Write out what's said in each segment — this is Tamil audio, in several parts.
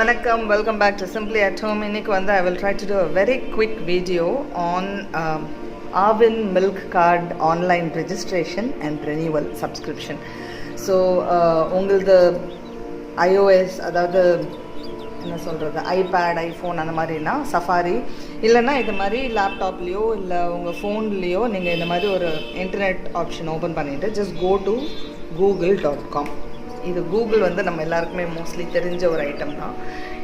வணக்கம் welcome back to simply at home இன்னைக்கு வந்து I will try to do a very quick video on Aavin milk card online registration and renewal subscription so உங்களது ஐஓஎஸ் அதாவது என்ன சொல்கிறது ஐபேட் ஐஃபோன் அந்த மாதிரினா சஃபாரி இல்லைன்னா இது மாதிரி லேப்டாப்லேயோ இல்லை உங்கள் ஃபோன்லேயோ நீங்கள் இந்த மாதிரி ஒரு இன்டர்நெட் ஆப்ஷன் ஓப்பன் பண்ணிவிட்டு just go to Google dot com இது கூகுள் வந்து நம்ம எல்லாருக்குமே மோஸ்ட்லி தெரிஞ்ச ஒரு ஐட்டம் தான்.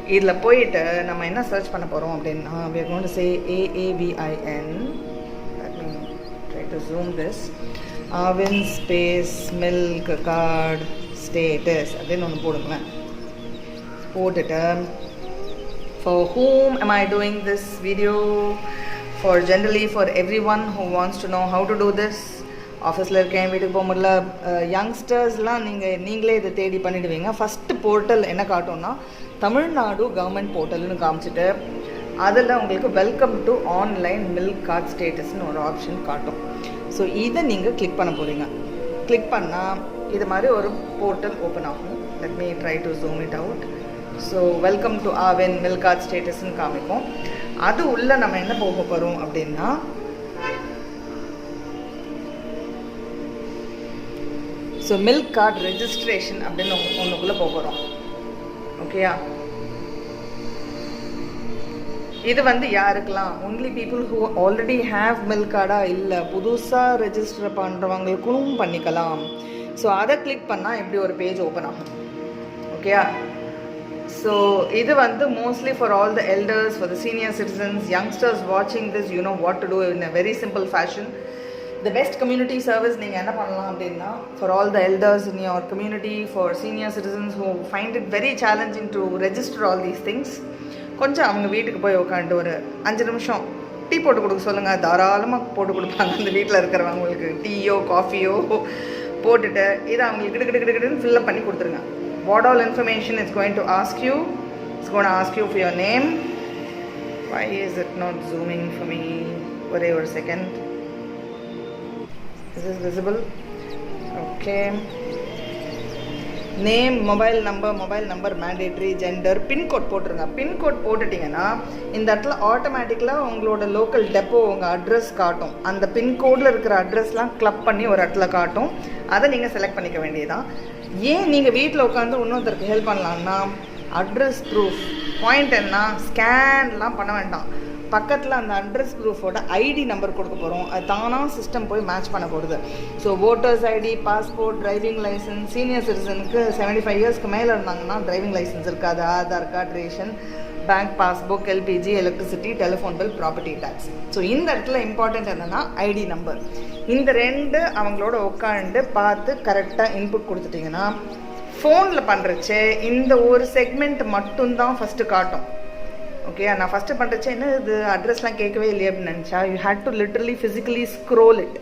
இதில் போயிட்டு நம்ம என்ன சர்ச் பண்ண போகிறோம் அப்படின்னா we are gone to say A A V I N let me try to Aavin space milk card status அப்படின்னு ஒன்று போடுங்களேன். போட்டுட்டு for whom am I doing this video for generally for everyone who wants to know how to do this ஆஃபீஸில் இருக்கேன் வீட்டுக்கு போக முடியல. யங்ஸ்டர்ஸ்லாம் நீங்கள் நீங்களே இதை தேடி பண்ணிடுவீங்க. ஃபஸ்ட்டு போர்ட்டல் என்ன காட்டும்னா தமிழ்நாடு கவர்மெண்ட் போர்ட்டல்னு காமிச்சிட்டு அதில் உங்களுக்கு welcome to online milk card ஸ்டேட்டஸ்னு ஒரு ஆப்ஷன் காட்டும். ஸோ இதை நீங்கள் கிளிக் பண்ண போகிறீங்க கிளிக் பண்ணால் இது மாதிரி ஒரு போர்ட்டல் ஓப்பன் ஆகும். Let me try to zoom it out so welcome to Aavin milk card ஸ்டேட்டஸ்ன்னு காமிக்கும் அது உள்ளே நம்ம என்ன போக போகிறோம் அப்படின்னா ஸோ மில்க் கார்டு ரெஜிஸ்ட்ரேஷன் அப்படின்னு ஒன்றுக்குள்ளே போக போகிறோம் ஓகேயா இது வந்து யாருக்கெல்லாம்? Only people who already have milk கார்டா இல்லை புதுசாக ரெஜிஸ்டர் பண்ணுறவங்களுக்கும் பண்ணிக்கலாம். ஸோ அதை கிளிக் பண்ணால் எப்படி ஒரு பேஜ் ஓப்பன் ஆகும்? ஓகேயா ஸோ இது வந்து mostly for all the elders for the senior citizens youngsters வாட்சிங் this you know what to do in a very simple fashion the best community service நீங்கள் என்ன பண்ணலாம் அப்படின்னா for all the elders in your community for senior citizens who find it very challenging to register all these things கொஞ்சம் அவங்க வீட்டுக்கு போய் உட்காந்து ஒரு அஞ்சு நிமிஷம் டீ போட்டு கொடுக்க சொல்லுங்கள் தாராளமாக போட்டு கொடுப்பாங்க. அந்த வீட்டில் இருக்கிறவங்களுக்கு டீயோ காஃபியோ போட்டுட்டு இதை அவங்களுக்கு கிடு கிடு கிடு கிடுன்னு ஃபில்லப் பண்ணி கொடுத்துருங்க. What all information it's going to ask you it's gonna ask you for your name why is it not zooming for me ஒரே ஒரு second Is this visible? Okay. Name mobile number mobile number mandatory gender pincode போட்டுருங்க. பின்கோட் போட்டுட்டிங்கன்னா இந்த இடத்துல ஆட்டோமேட்டிக்கலாக உங்களோட லோக்கல் டெப்போ உங்கள் அட்ரஸ் காட்டும். அந்த பின்கோடில் இருக்கிற அட்ரஸ்லாம் கிளப் பண்ணி ஒரு இடத்துல காட்டும். அதை நீங்கள் செலக்ட் பண்ணிக்க வேண்டியதான் ஏன் நீங்கள் வீட்டில் உட்காந்து இன்னொருத்தருக்கு ஹெல்ப் பண்ணலான்னா அட்ரஸ் ப்ரூஃப் பாயிண்ட் என்ன ஸ்கேன்லாம் பண்ண வேண்டாம். பக்கத்தில் அந்த அட்ரஸ் ப்ரூஃபோட ஐடி நம்பர் கொடுக்க போகிறோம் அது தானாக சிஸ்டம் போய் மேட்ச் பண்ண போகிறது so voters ID passport driving licence senior சிட்டிசனுக்கு seventy five இயர்ஸ்க்கு மேலே இருந்தாங்கன்னா டிரைவிங் லைசன்ஸ் இருக்காது. Aadhaar card ration bank passbook LPG electricity telephone bill property tax so இந்த இடத்துல இம்பார்ட்டன்ட் என்னென்னா ஐடி நம்பர் இந்த ரெண்டு அவங்களோட உட்காந்து பார்த்து கரெக்டாக இன்புட் கொடுத்துட்டிங்கன்னா ஃபோனில் பண்ணுறச்சே இந்த ஒரு செக்மெண்ட் மட்டும்தான் ஃபஸ்ட்டு காட்டும். ஓகே நான் ஃபஸ்ட்டு பண்ணுறச்சே என்ன இது? அட்ரஸ்லாம் கேட்கவே இல்லையே அப்படின்னு நினச்சா you had to literally physically scroll it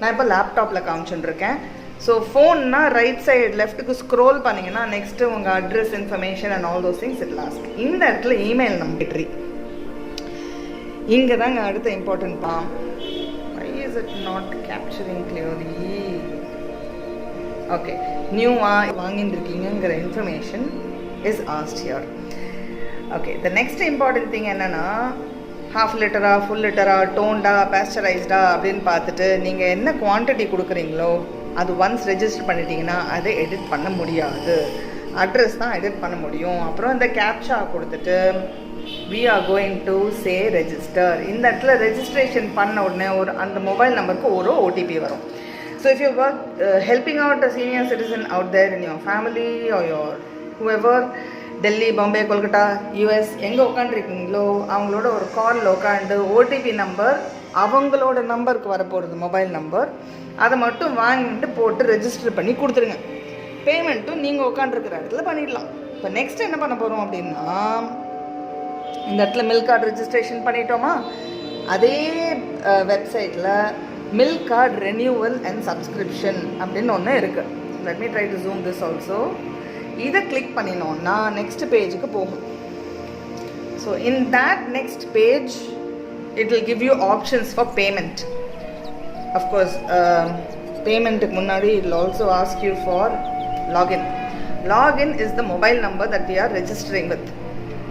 நான் இப்போ லேப்டாப்பில் காமிச்சுட்டுருக்கேன். ஸோ ஃபோன்னா ரைட் சைடு லெஃப்ட்டுக்கு ஸ்க்ரோல் பண்ணிங்கன்னா நெக்ஸ்ட்டு உங்கள் address information and all those things it last இந்த இடத்துல இமெயில் நம்பிட்ரி இங்கே தாங்க அடுத்த இம்பார்ட்டன்ட் பா I is it not capturing clearly okay நியூவாக வாங்கிட்டு இருக்கீங்கிற information is asked here okay the next important thing என்னென்னா ஹாஃப் லிட்டரா ஃபுல் லிட்டரா டோன்டா பேஸ்டரைஸ்டா அப்படின்னு பார்த்துட்டு நீங்கள் என்ன குவான்டிட்டி கொடுக்குறீங்களோ அது ஒன்ஸ் ரெஜிஸ்டர் பண்ணிட்டீங்கன்னா அதை எடிட் பண்ண முடியாது. அட்ரஸ் தான் எடிட் பண்ண முடியும். அப்புறம் இந்த கேப்ஷா கொடுத்துட்டு we are going to say register இந்த இடத்துல ரெஜிஸ்ட்ரேஷன் பண்ண உடனே ஒரு அந்த மொபைல் நம்பருக்கு ஒரு ஓடிபி வரும். So if you work helping out a senior citizen out there in your family or your whoever Delhi Bombay Kolkata US எங்கே உட்காந்துருக்கீங்களோ அவங்களோட ஒரு காலில் உட்காந்து ஓடிபி நம்பர் அவங்களோட நம்பருக்கு வரப்போகிறது மொபைல் நம்பர் அதை மட்டும் வாங்கிட்டு போட்டு ரெஜிஸ்டர் பண்ணி கொடுத்துருங்க. பேமெண்ட்டும் நீங்கள் உட்காந்துருக்கிற இடத்துல பண்ணிடலாம். இப்போ நெக்ஸ்ட் என்ன பண்ண போகிறோம் அப்படின்னா இந்த இடத்துல மில்க் கார்டு ரெஜிஸ்ட்ரேஷன் பண்ணிட்டோமா? அதே வெப்சைட்டில் milk card renewal and subscription அப்படின்னு ஒன்று இருக்குது let me try to zoom this also இதை கிளிக் பண்ணினோம்னா நெக்ஸ்ட் பேஜுக்கு போகும். So in that next page it will give you options for payment of course பேமெண்ட்டுக்கு முன்னாடி it also ask you for login login is the mobile number that we are registering with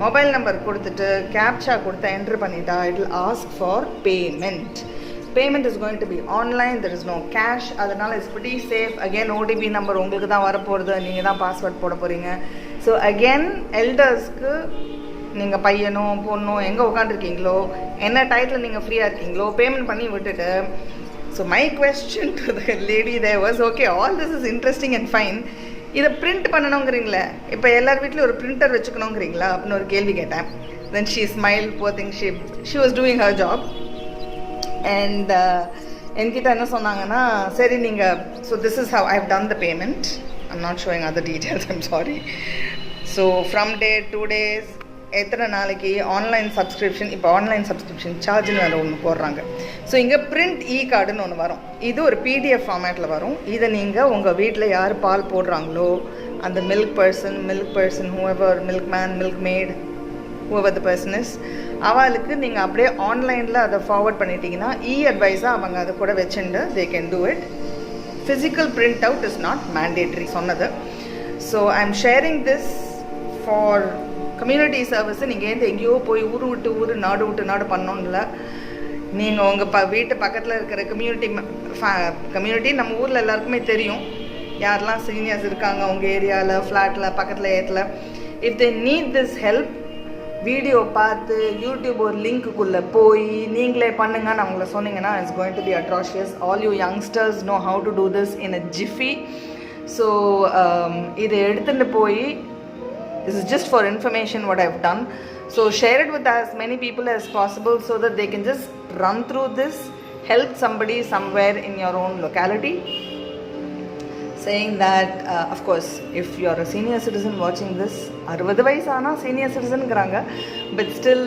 mobile number கொடுத்துட்டு கேப்ஷா கொடுத்து என்ட்ரு பண்ணிட்டா it will ask for payment payment is going to be online there is no cash அதனால it's pretty safe again OTP number உங்களுக்கு தான் வரப்போகிறது நீங்கள் தான் பாஸ்வேர்ட் போட போகிறீங்க ஸோ அகேன் எல்டர்ஸ்க்கு நீங்கள் பையனோ பொண்ணோ எங்கே உட்காந்துருக்கீங்களோ என்ன டயத்தில் நீங்கள் ஃப்ரீயாக இருக்கீங்களோ பேமெண்ட் பண்ணி விட்டுட்டு so my question to the lady they was okay all this is interesting and fine இதை பிரிண்ட் பண்ணணுங்கிறீங்களே? இப்போ எல்லார் வீட்லேயும் ஒரு பிரிண்டர் வச்சுக்கணுங்கிறீங்களா? அப்படின்னு ஒரு கேள்வி கேட்டேன். Then she smile போத்திங் she she was doing her job and uh, என்கிட்ட என்ன சொன்னாங்கன்னா சரி நீங்கள் so this is how I have done the payment I'm not showing other details I'm sorry so from day to days எத்தனை நாளைக்கு ஆன்லைன் சப்ஸ்கிரிப்ஷன் இப்போ ஆன்லைன் சப்ஸ்கிரிப்ஷன் சார்ஜ்னு வேறு ஒன்று போடுறாங்க. ஸோ இங்கே பிரிண்ட் இ கார்டுன்னு ஒன்று வரும். இது ஒரு பிடிஎஃப் ஃபார்மேட்டில் வரும். இதை நீங்கள் உங்கள் வீட்டில் யார் பால் போடுறாங்களோ அந்த milk person milk person whoever milk man milk maid over the person is அவளுக்கு நீங்கள் அப்படியே ஆன்லைனில் அதை ஃபார்வர்ட் பண்ணிட்டீங்கன்னா இ அட்வைஸாக அவங்க அதை கூட வச்சுண்டு they can do it physical print out is not mandatory சொன்னது. So I am sharing this for community service நீங்கள் ஏந்து எங்கேயோ போய் ஊர் விட்டு ஊர் நாடு விட்டு நாடு பண்ணோம்ல? நீங்கள் உங்கள் ப வீட்டு பக்கத்தில் இருக்கிற கம்யூனிட்டி கம்யூனிட்டி நம்ம ஊரில் எல்லாருக்குமே தெரியும். யாரெல்லாம் சீனியர்ஸ் இருக்காங்க உங்கள் ஏரியாவில் ஃப்ளாட்டில் பக்கத்தில் ஏத்தில் if they need this help video பார்த்து யூடியூப் ஒரு லிங்க்குள்ளே போய் நீங்களே பண்ணுங்கன்னு அவங்கள சொன்னீங்கன்னா it's going to be atrocious all you youngsters know how to do this in a jiffy so இதை எடுத்துகிட்டு போய் it's just for information what I've done so share it with as many people as possible so that they can just run through this help somebody somewhere in your own locality saying that of course if you're a senior citizen வாட்சிங் திஸ் அறுபது வயசு ஆனால் சீனியர் சிட்டிசனுங்கிறாங்க பட் ஸ்டில்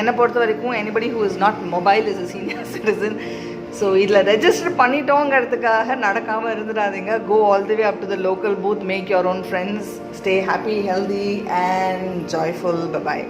என்னை பொறுத்த வரைக்கும் anybody who is not mobile is a senior citizen so இதில் ரெஜிஸ்டர் பண்ணிட்டோங்கிறதுக்காக நடக்காமல் இருந்துடாதீங்க. Go all the way up to the local booth make your own friends stay happy healthy and joyful bye bye